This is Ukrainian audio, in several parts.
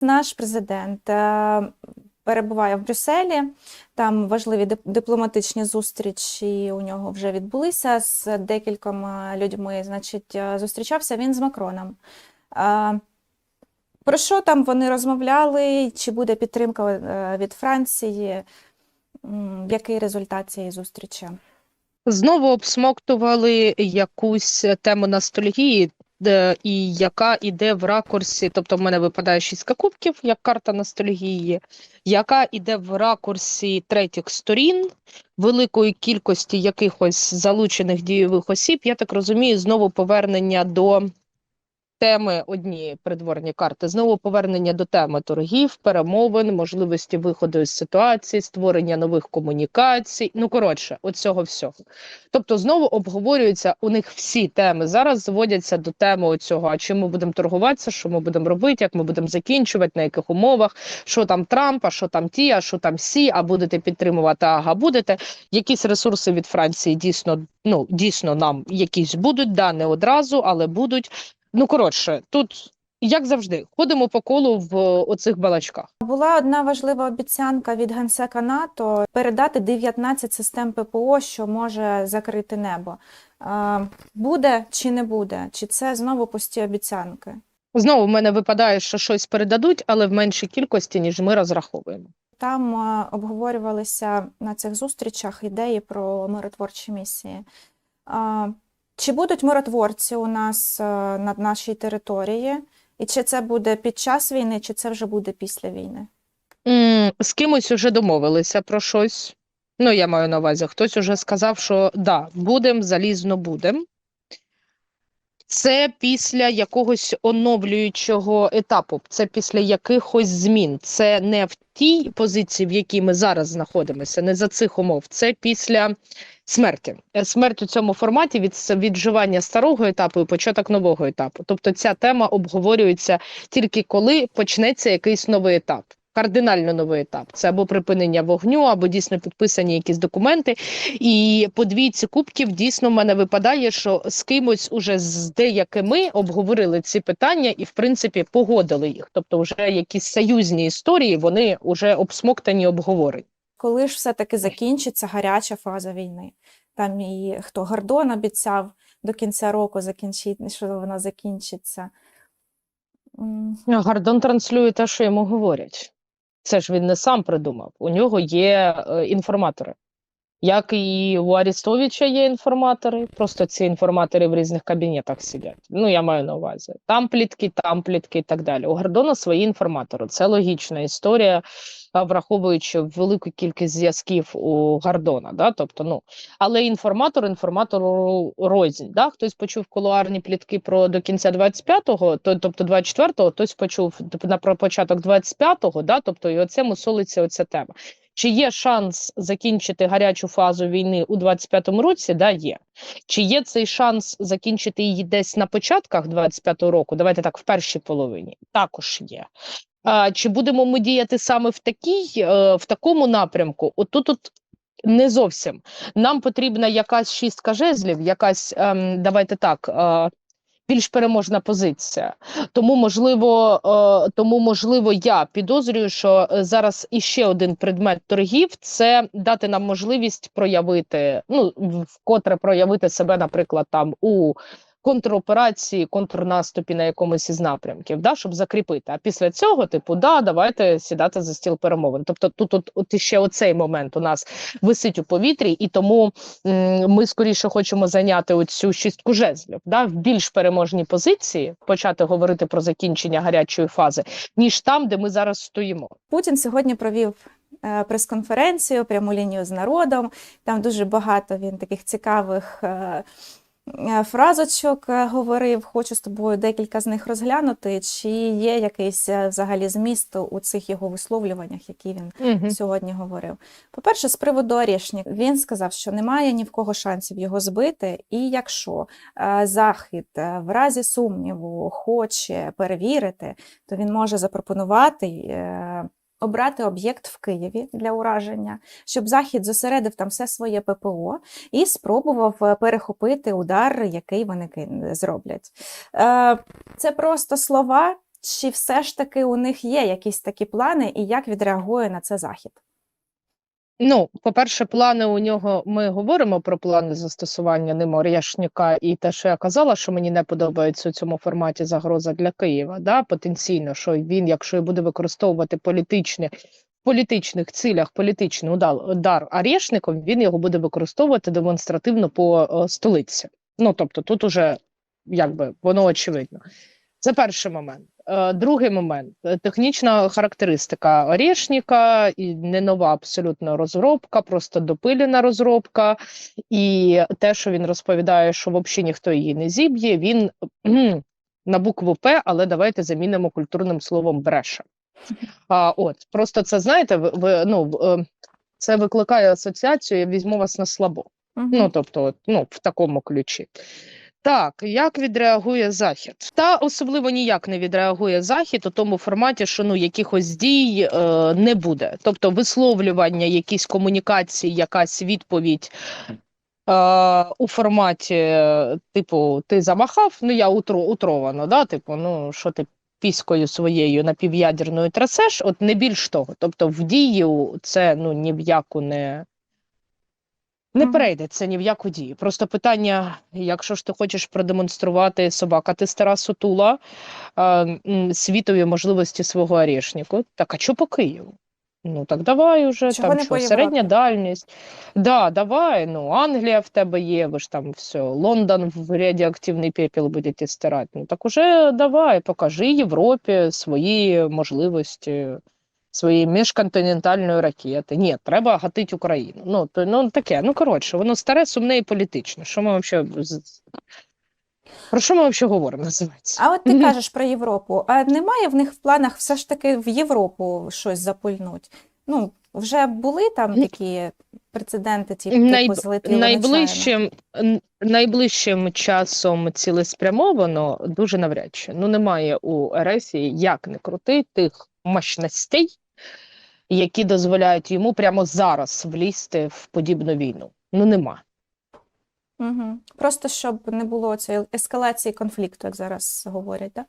Наш президент е, перебуває в Брюсселі. Там важливі дипломатичні зустрічі у нього вже відбулися з декількома людьми. Значить, е, зустрічався він з Макроном. Е, Про що там вони розмовляли? Чи буде підтримка від Франції? Який результат цієї зустрічі? Знову обсмоктували якусь тему ностальгії, і яка іде в ракурсі, тобто в мене випадає шістка кубків, як карта ностальгії, яка іде в ракурсі третіх сторін, великої кількості якихось залучених дієвих осіб. Я так розумію, знову повернення до теми однієї придворні карти, знову повернення до теми торгів, перемовин, можливості виходу із ситуації, створення нових комунікацій. Ну коротше, от цього всього. Тобто знову обговорюються у них всі теми. Зараз зводяться до теми оцього, а чим ми будемо торгуватися, що ми будемо робити, як ми будемо закінчувати, на яких умовах, що там Трамп, а що там ті, а що там сі, а будете підтримувати, ага, будете. Якісь ресурси від Франції дійсно, ну дійсно нам якісь будуть, да, не одразу, але будуть. Ну коротше, тут. Як завжди, ходимо по колу в оцих балачках. Була одна важлива обіцянка від генсека НАТО передати 19 систем ППО, що може закрити небо. Е, Буде чи не буде? Чи це знову пусті обіцянки? Знову в мене випадає, що щось передадуть, але в меншій кількості, ніж ми розраховуємо. Там е, обговорювалися на цих зустрічах ідеї про миротворчі місії. Чи будуть миротворці у нас е, на нашій території? І чи це буде під час війни, чи це вже буде після війни? З кимось вже домовилися про щось. Ну, я маю на увазі, хтось уже сказав, що да, будем, залізно будем. Це після якогось оновлюючого етапу, це після якихось змін. Це не в тій позиції, в якій ми зараз знаходимося, не за цих умов. Це після смерті. Е, Смерть у цьому форматі від відживання старого етапу і початок нового етапу. Тобто ця тема обговорюється тільки коли почнеться якийсь новий етап. Кардинально новий етап. Це або припинення вогню, або дійсно підписані якісь документи. І по двійці кубків дійсно в мене випадає, що з кимось уже з деякими обговорили ці питання і, в принципі, погодили їх. Тобто, вже якісь союзні історії вони вже обсмоктані, обговорені. Коли ж все-таки закінчиться гаряча фаза війни? Там і хто Гордон обіцяв до кінця року закінчити, що вона закінчиться. Гордон транслює те, що йому говорять. Це ж він не сам придумав. У нього є е, інформатори. Як і у Арістовича є інформатори, просто ці інформатори в різних кабінетах сидять. Ну, я маю на увазі. Там плітки, там плітки і так далі. У Гордона свої інформатори. Це логічна історія, враховуючи велику кількість зв'язків у Гордона. Да? Тобто, ну, але інформатор інформатору рознь. Да? Хтось почув кулуарні плітки про до кінця 25-го, то, тобто 24-го, хтось почув на про початок 25-го, да? тобто і оце мусолиться оця тема. Чи є шанс закінчити гарячу фазу війни у 25-му році? Да, є. Чи є цей шанс закінчити її десь на початках 25-го року? Давайте так, в першій половині. Також є. А, чи будемо ми діяти саме в такій, е, в такому напрямку? Отут от не зовсім. Нам потрібна якась шістка жезлів, якась, ем, давайте так, е, більш переможна позиція. Тому, можливо, е, тому, можливо, я підозрюю, що е, зараз іще один предмет торгів це дати нам можливість проявити, ну, вкотре проявити себе, наприклад, там у контроперації, контрнаступі на якомусь із напрямків, да, щоб закріпити. А після цього, типу, да, давайте сідати за стіл перемовин. Тобто, тут от, от іще оцей момент у нас висить у повітрі, і тому м, ми скоріше хочемо зайняти оцю шістку жезлів, да, в більш переможній позиції, почати говорити про закінчення гарячої фази, ніж там, де ми зараз стоїмо. Путін сьогодні провів е, прес-конференцію, пряму лінію з народом. Там дуже багато він таких цікавих е, фразочок е, говорив. Хочу з тобою декілька з них розглянути. Чи є якийсь е, взагалі зміст у цих його висловлюваннях, які він Угу. сьогодні говорив. По-перше, з приводу Орешник, він сказав, що немає ні в кого шансів його збити, і якщо е, Захід е, в разі сумніву хоче перевірити, то він може запропонувати. Обрати об'єкт в Києві для ураження, щоб Захід зосередив там все своє ППО і спробував е, перехопити удар, який вони зроблять. Е, Це просто слова, чи все ж таки у них є якісь такі плани, і як відреагує на це Захід? Ну, по-перше, плани у нього. Ми говоримо про плани застосування ним Орєшніка і те, що я казала, що мені не подобається у цьому форматі загроза для Києва. Да? Потенційно, що він, якщо буде використовувати політичні в політичних цілях політичний удар, Орєшником, він його буде використовувати демонстративно по е, столиці. Ну тобто, тут уже якби воно очевидно. Це перший момент. Е, Другий момент технічна характеристика Орєшніка, і не нова абсолютно розробка, просто допилена розробка. І те, що він розповідає, що взагалі ніхто її не зіб'є, він на букву П, але давайте замінимо культурним словом бреше. А, от, просто це знаєте, ви, ви, ну, е, це викликає асоціацію, я візьму вас на слабо. Мгм. Ну, тобто, ну, в такому ключі. Так, як відреагує Захід? Та особливо ніяк не відреагує Захід у тому форматі, що ну якихось дій е, не буде. Тобто висловлювання, якісь комунікації, якась відповідь е, у форматі, типу, ти замахав, ну я утро, утровано, да? типу, ну що ти піською своєю напів'ядерною трасеш, от не більш того. Тобто в дію це ну ні в яку не. Не Мгм. перейде це ні в яку дію. Просто питання: якщо ж ти хочеш продемонструвати собака, ти стара сутула світові можливості свого орешнику, так а що по Києву? Ну так давай уже Чого там що, середня дальність. Да, давай. Ну, Англія в тебе є, ви ж там все, Лондон в радіоактивний пепел будете стирати. Ну так уже давай, покажи Європі свої можливості своєї міжконтинентальної ракети. Ні, треба гатити Україну. Ну, то, ну таке, ну коротше, воно старе, сумне і політичне. Що ми взагалі про що ми взагалі говоримо, називається? А от ти Мгм. кажеш про Європу. А немає в них в планах все ж таки в Європу щось запульнуть? Ну, вже були там такі прецеденти, ті- Найб- типу злетіли найближчим, найближчим часом цілеспрямовано дуже навряд чи. Ну, немає у РФ, як не крути, тих мощностей, які дозволяють йому прямо зараз влізти в подібну війну. Ну, нема. Угу. Просто щоб не було цієї ескалації конфлікту, як зараз говорять. Да?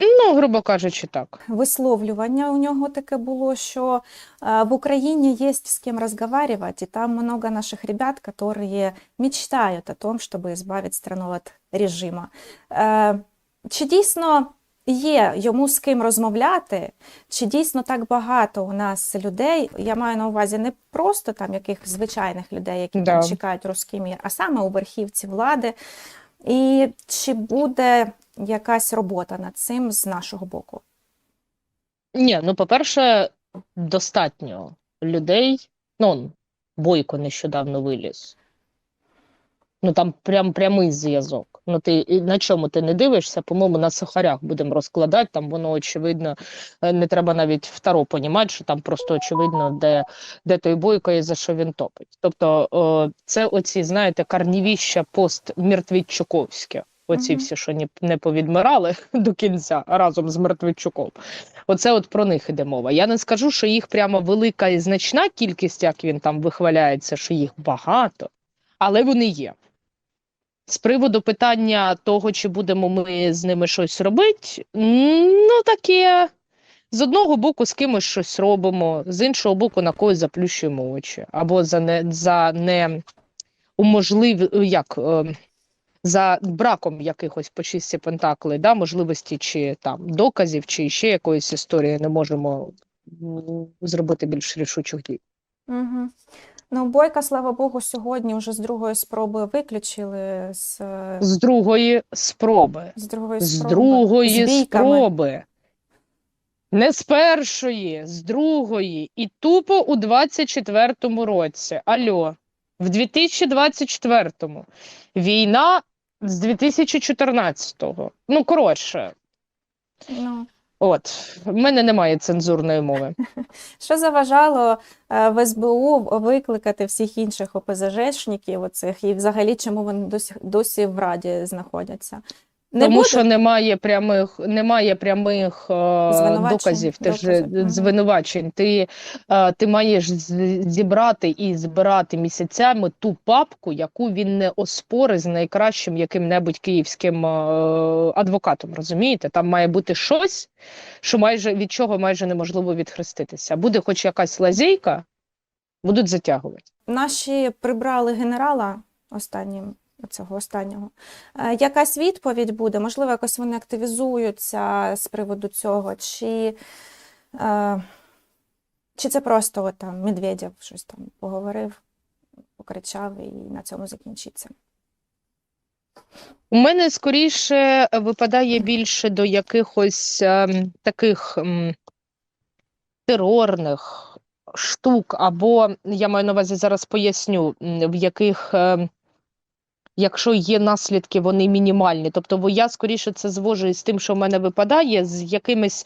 Ну, грубо кажучи, так. Висловлювання у нього таке було, що э, в Украине есть с кем разговаривать, и там много наших ребят, которые мечтают о том, чтобы избавить страну от режима. Е, Чи дійсно є йому з ким розмовляти? Чи дійсно так багато у нас людей? Я маю на увазі не просто там яких звичайних людей, які Да. чекають мір, а саме у верхівці влади. І чи буде якась робота над цим з нашого боку? Ні, ну, по-перше, достатньо людей. Ну, Бойко нещодавно виліз. Ну там прям прямий зв'язок. Ну ти і на чому ти не дивишся? По-моєму, на сухарях будемо розкладати. Там воно очевидно, е, не треба навіть второ понімати, що там просто очевидно, де, де той бойко і за що він топить. Тобто, о, це оці, знаєте, карнівіща пост-мертвічуковське. Оці Мгм. всі, що не повідмирали до кінця разом з Мертвичуком. Оце от про них іде мова. Я не скажу, що їх прямо велика і значна кількість, як він там вихваляється, що їх багато, але вони є. З приводу питання того, чи будемо ми з ними щось робити, ну таке. З одного боку, з кимось щось робимо, з іншого боку, на когось заплющуємо очі. Або за не за не уможлив, як е, за браком якихось по чисті пентакли, да, можливості чи там доказів, чи ще якоїсь історії не можемо зробити більш рішучих дій. Угу. Ну, Бойка, слава Богу, сьогодні вже з другої спроби виключили з, З другої спроби. з другої З спроби. другої з спроби. Не з першої, з другої. І тупо у 24-му році. Альо, в 2024-му. Війна з 2014-го. Ну, коротше, Ну, от, в мене немає цензурної мови. що заважало е, в СБУ викликати всіх інших ОПЗЖшників оцих, і взагалі чому вони досі, досі в Раді знаходяться? Не Тому буде? що немає прямих, немає прямих е, доказів, ти ж звинувачень. Ти, е, ти маєш зібрати і збирати місяцями ту папку, яку він не оспорить з найкращим яким-небудь київським е, адвокатом. Розумієте? Там має бути щось, що майже від чого майже неможливо відхреститися. Буде хоч якась лазейка, будуть затягувати. Наші прибрали генерала останнім. Цього останнього. Е, Якась відповідь буде, можливо, якось вони активізуються з приводу цього, чи, е, чи це просто от, там Медведєв щось там поговорив, покричав і на цьому закінчиться. У мене скоріше випадає більше до якихось ем, таких ем, терорних штук, або я маю на увазі зараз поясню, в яких, ем, якщо є наслідки, вони мінімальні. Тобто, бо я скоріше це звожу із тим, що в мене випадає, з якимись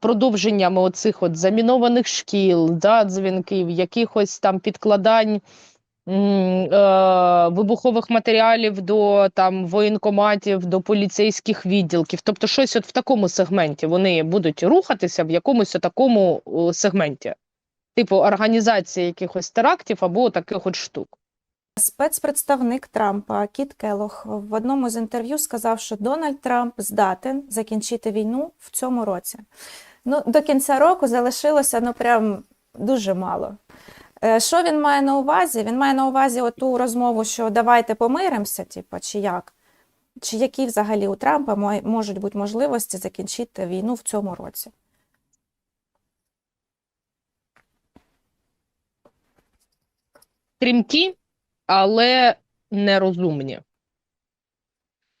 продовженнями оцих от замінованих шкіл, да, дзвінків, якихось там підкладань е, вибухових матеріалів до там воєнкоматів, до поліцейських відділків. Тобто, щось от в такому сегменті вони будуть рухатися в якомусь такому сегменті, типу організація якихось терактів або таких от штук. Спецпредставник Трампа Кіт Келох в одному з інтерв'ю сказав, що Дональд Трамп здатен закінчити війну в цьому році. Ну, до кінця року залишилося ну прям дуже мало. Е, Що він має на увазі? Він має на увазі оту розмову, що давайте помиримося, типу, чи як? Чи які взагалі у Трампа можуть бути можливості закінчити війну в цьому році? стрімкі, але нерозумні.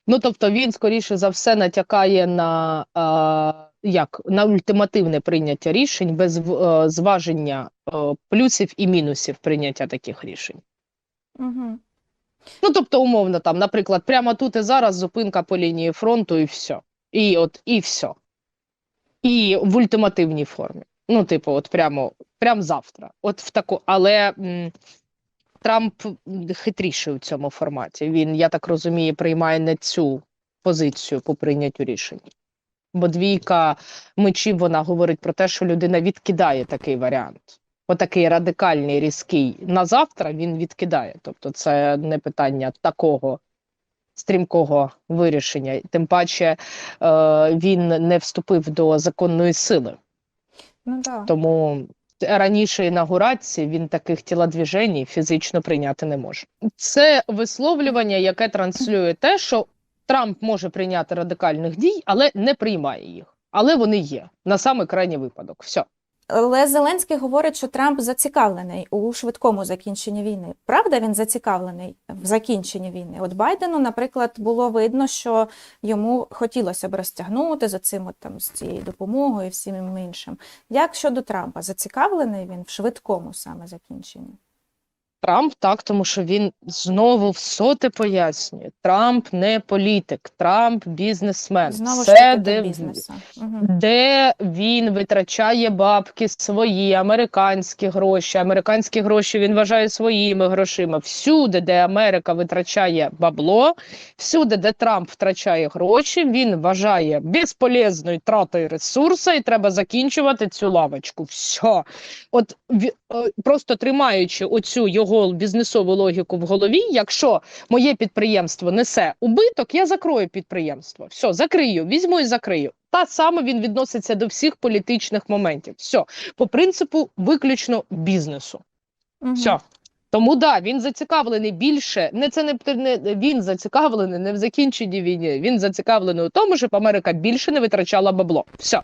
Ну, тобто він, скоріше за все, натякає на, е, як, на ультимативне прийняття рішень без е, зваження е, плюсів і мінусів прийняття таких рішень. Угу. Ну, тобто, умовно, там, наприклад, прямо тут і зараз зупинка по лінії фронту, і все. І от, і все. І в ультимативній формі. Ну, типу, от прямо, прямо завтра. От в таку, але м, Трамп хитріший у цьому форматі. Він, я так розумію, приймає не цю позицію по прийняттю рішень. Бо двійка мечів вона говорить про те, що людина відкидає такий варіант. Отакий радикальний, різкий на завтра він відкидає. Тобто, це не питання такого стрімкого вирішення. Тим паче е, він не вступив до законної сили. Ну да. Тому раніше інаугурації він таких тілодвіжень фізично прийняти не може. Це висловлювання, яке транслює те, що Трамп може прийняти радикальних дій, але не приймає їх. Але вони є на саме крайній випадок. Все. Але Зеленський говорить, що Трамп зацікавлений у швидкому закінченні війни. Правда, він зацікавлений в закінченні війни. От Байдену, наприклад, було видно, що йому хотілося б розтягнути за цим от, там з цією допомогою і всім іншим. Як щодо Трампа, зацікавлений він в швидкому саме закінченні? Трамп так, тому що він знову всоте пояснює: Трамп не політик, Трамп бізнесмен. Знову Все, де бізнесу. Де він витрачає бабки свої американські гроші. Американські гроші він вважає своїми грошима. Всюди, де Америка витрачає бабло, всюди, де Трамп втрачає гроші, він вважає безполезною тратою ресурсу, і треба закінчувати цю лавочку. Все. От е, просто тримаючи оцю його бізнесову логіку в голові, якщо моє підприємство несе убиток, я закрою підприємство. Все, закрию, візьму і закрию. Та саме він відноситься до всіх політичних моментів. Все, по принципу виключно бізнесу. Угу. Все. Тому да, він зацікавлений більше. Не це не, не він зацікавлений не в закінченні війни. Він зацікавлений у тому, щоб Америка більше не витрачала бабло. Все.